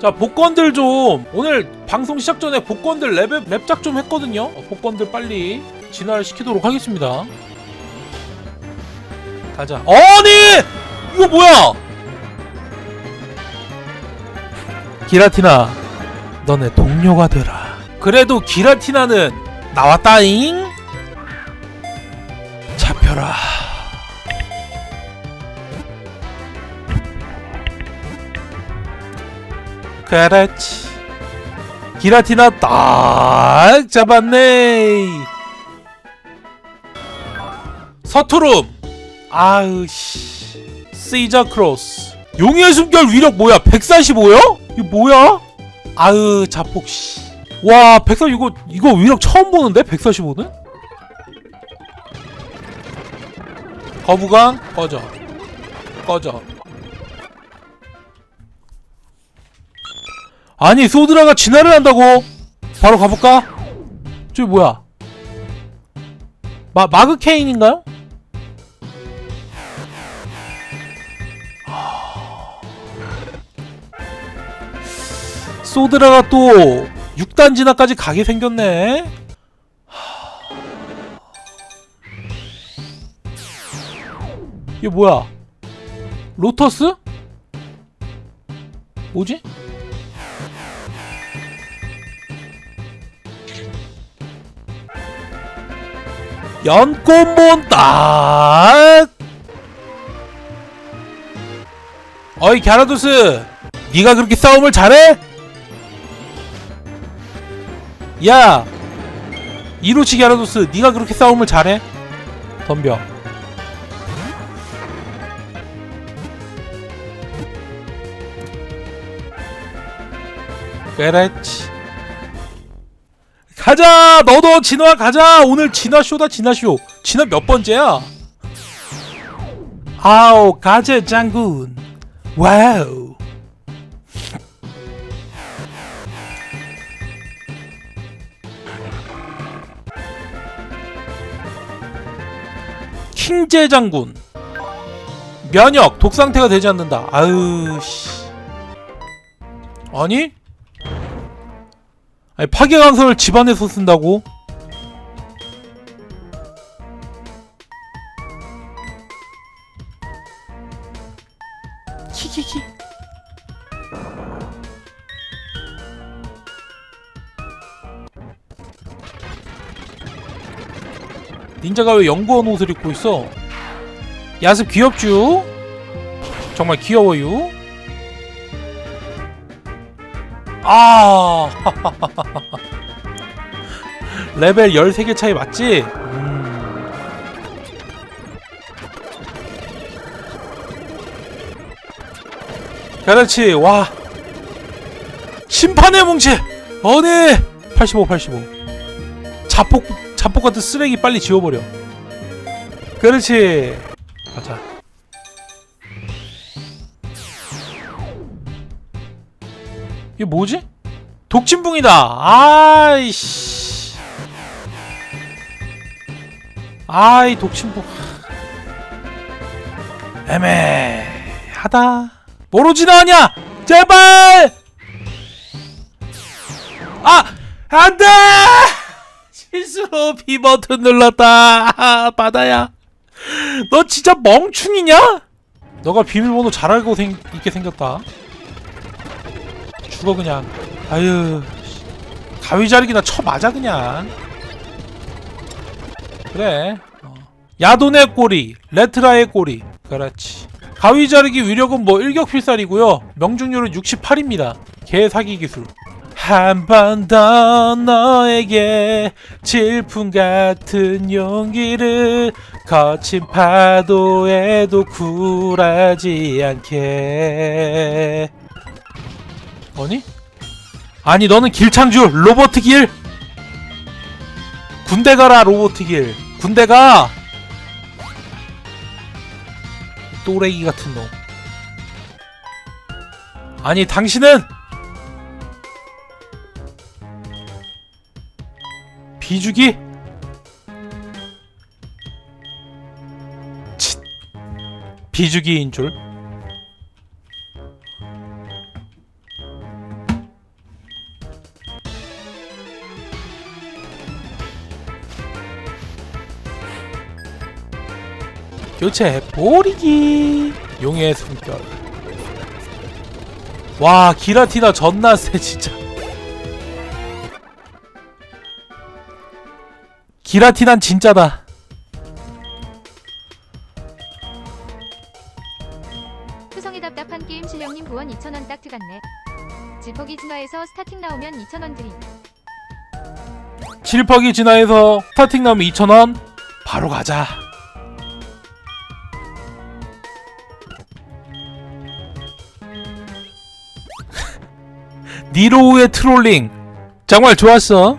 자 복권들 좀. 오늘 방송 시작 전에 복권들 랩, 랩작 좀 했거든요. 어, 복권들 빨리 진화를 시키도록 하겠습니다. 가자. 아니! 이거 뭐야? 기라티나 너네 동료가 되라. 그래도 기라티나는 나왔다잉? 잡혀라 그렇지. 기라티나 딱 잡았네. 서투름. 아으 씨. 시저 크로스 용의 숨결 위력 뭐야? 145요? 이거 뭐야? 아으 자폭 씨와 140 이거 이거 위력 처음 보는데? 145는? 거부강 꺼져. 꺼져 아니 소드라가 진화를 한다고 바로 가볼까? 저기 뭐야 마, 마그 케인인가요? 소드라가 또 6단 진화까지 가게 생겼네 이게 뭐야 로터스? 뭐지? 연꽃몬 딱 어이 갸라도스 네가 그렇게 싸움을 잘해? 야 이로치 갸라도스 네가 그렇게 싸움을 잘해? 덤벼 그렇지 가자! 너도 진화 가자! 오늘 진화쇼다 진화쇼. 진화 몇 번째야? 아우 가재 장군. 와우. 킹제 장군. 면역 독 상태가 되지 않는다. 아유 씨. 아니 아니 파괴강선을 집안에서 쓴다고? 키키키 닌자가 왜 연구원 옷을 입고 있어? 야습 귀엽쥬? 정말 귀여워요? 아. 레벨 13개 차이 맞지? 음. 그렇지. 와. 심판의 뭉치. 어네. 85 85 자폭 자폭 같은 쓰레기 빨리 지워버려. 그렇지. 가자 이게 뭐지? 독침붕이다. 아이씨. 아이 독침붕. 애매하다. 뭐로 지나가냐? 제발. 아 안 돼. 실수로 B 버튼 눌렀다. 아, 바다야. 너 진짜 멍충이냐? 너가 비밀번호 잘 알고 생, 있게 생겼다. 죽어 그냥. 아유 가위 자르기나 쳐 맞아 그냥. 그래. 어. 야돈의 꼬리 레트라의 꼬리. 그렇지. 가위 자르기 위력은 뭐 일격필살이고요. 명중률은 68입니다. 개 사기 기술. 한 번 더 너에게 질풍 같은 용기를 거친 파도에도 굴하지 않게 아니? 아니 너는 길창주 로버트 길? 군대 가라 로버트 길. 군대 가! 또래기 같은 놈. 아니 당신은 비주기? 칫 비주기인 줄 교체 버리기. 용의 숨결. 와 기라티나 존나 세 진짜. 기라티난 진짜다. 투성이 답답한 게임 실력님 후원 2,000원 딱 들어갔네. 질퍽이 진화에서 스타팅 나오면 2,000원 드림. 질퍽이 진화해서 스타팅 나오면 2,000원? 바로 가자 니로우의 트롤링. 정말 좋았어.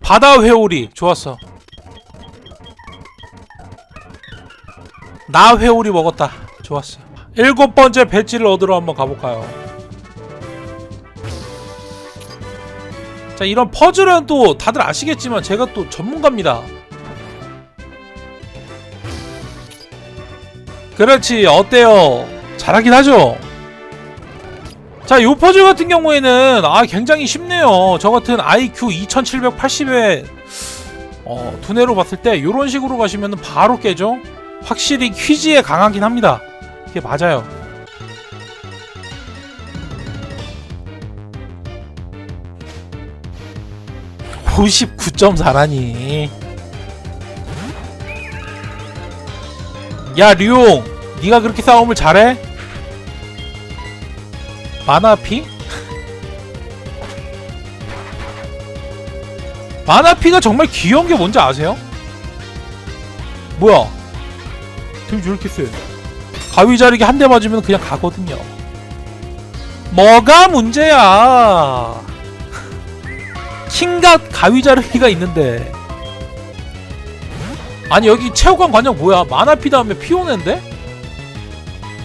바다 회오리 좋았어. 나 회오리 먹었다. 좋았어. 일곱 번째 배지를 얻으러 한번 가볼까요? 자 이런 퍼즐은 또 다들 아시겠지만 제가 또 전문가입니다 그렇지 어때요? 잘하긴 하죠? 자 요 퍼즐 같은 경우에는 아 굉장히 쉽네요. 저 같은 IQ 2780의 어, 두뇌로 봤을 때 요런 식으로 가시면 바로 깨죠? 확실히 퀴즈에 강하긴 합니다. 이게 맞아요. 99.4라니 야 류용 네가 그렇게 싸움을 잘해? 마나피? 마나피가 정말 귀여운 게 뭔지 아세요? 뭐야 되게 저렇게 세 가위 자르기 한 대 맞으면 그냥 가거든요 뭐가 문제야 킹갓 가위 자르기가 있는데 아니 여기 체육관 관장 뭐야? 마나피 다음에 피오네인데?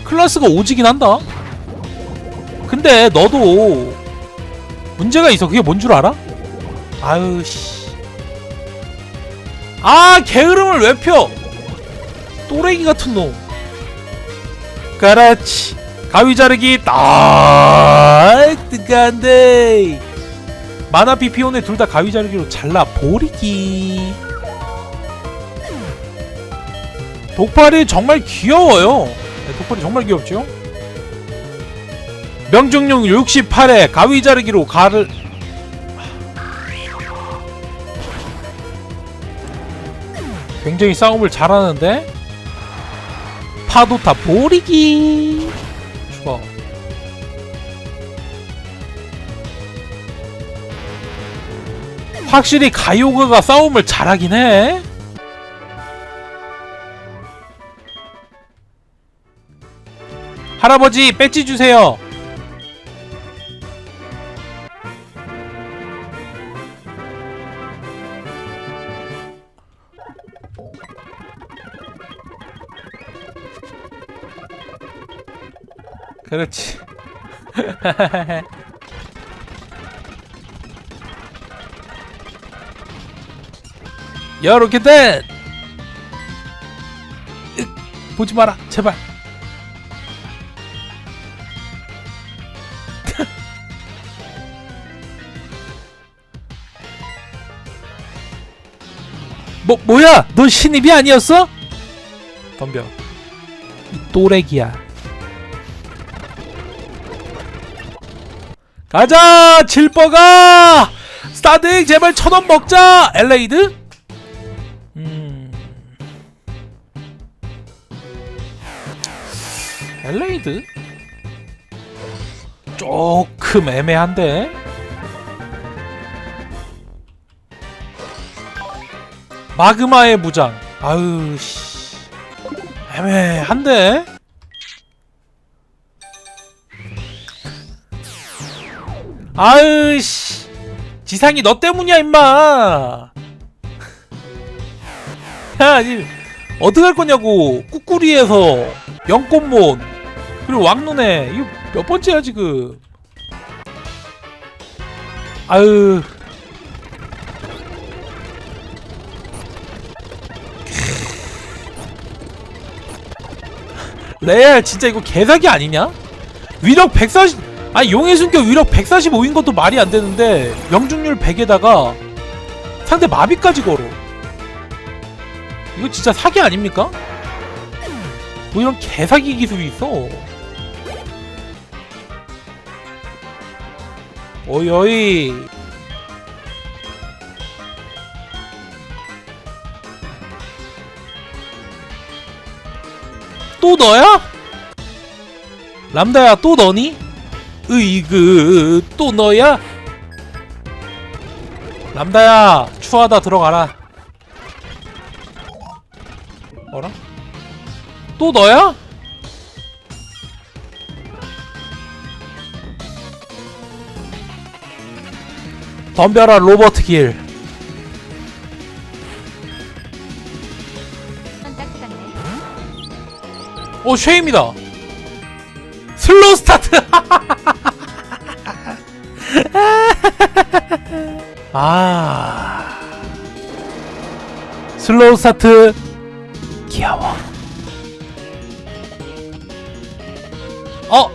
클래스가 오지긴 한다. 근데 너도 문제가 있어. 그게 뭔 줄 알아? 아유 씨 아 게으름을 왜 펴? 또래기 같은 놈. 그렇지. 가위 자르기 딱 뜨간데. 마나피 피오네 둘 다 가위 자르기로 잘라 버리기 독팔이 정말 귀여워요. 네, 독팔이 정말 귀엽죠? 명중용 68회 가위 자르기로 가를 굉장히 싸움을 잘하는데? 파도타 버리기! 죽어 확실히 가요가가 싸움을 잘하긴 해. 할아버지 배지 주세요. 그렇지. 여로켓된 보지 마라 제발 뭐 뭐야 너 신입이 아니었어? 덤벼 이 또래기야 가자 질버가 스타딩 제발 천 원 먹자 엘레이드 음. 엘레이드? 조금 애매한데? 마그마의 무장. 아유, 씨. 애매한데? 아유, 씨. 지상이 너 때문이야, 임마! 야, 이 어떡할 거냐고. 꾸꾸리에서 영꽃몬 그리고 왕눈에 이거 몇 번째야 지금. 아유. 레알 진짜 이거 개사기 아니냐? 위력 140 아니 용의 숨결 위력 145인 것도 말이 안 되는데 명중률 100에다가 상대 마비까지 걸어. 이거 진짜 사기 아닙니까? 뭐 이런 개사기 기술이 있어. 어이 어이. 또 너야? 람다야 또 너니? 으이그 또 너야? 람다야 추하다 들어가라 어라? 또 너야? 덤벼라 로버트 길 오 쉐입니다. 슬로우 스타트. 아. 슬로우 스타트. 귀여워. 어?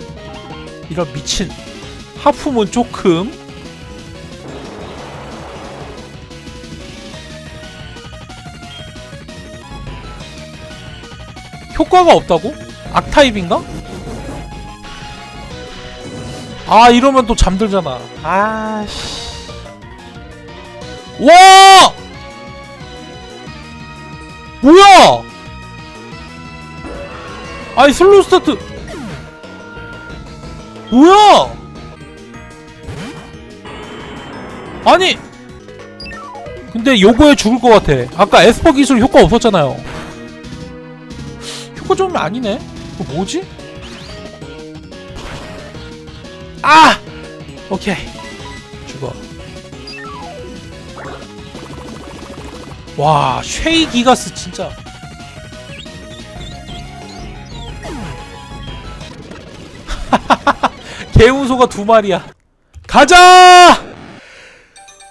이런 미친. 하품은 조금 효과가 없다고? 악타입인가? 아 이러면 또 잠들잖아. 아씨. 와! 뭐야? 아니 슬로우 스타트. 뭐야? 아니! 근데 요거에 죽을 것 같아. 아까 에스퍼 기술 효과 없었잖아요 효과 좀 아니네. 이거 뭐지? 아! 오케이. 죽어. 와 쉐이 기가스 진짜. 개운소가 두 마리야. 가자!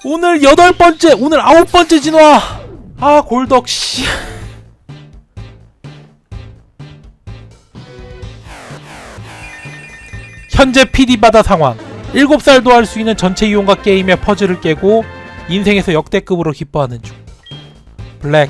오늘 여덟 번째 오늘 아홉 번째 진화! 아 골덕 씨 현재 PD 바다 상황. 7살도 할 수 있는 전체 이용과 게임의 퍼즐을 깨고 인생에서 역대급으로 기뻐하는 중. 블랙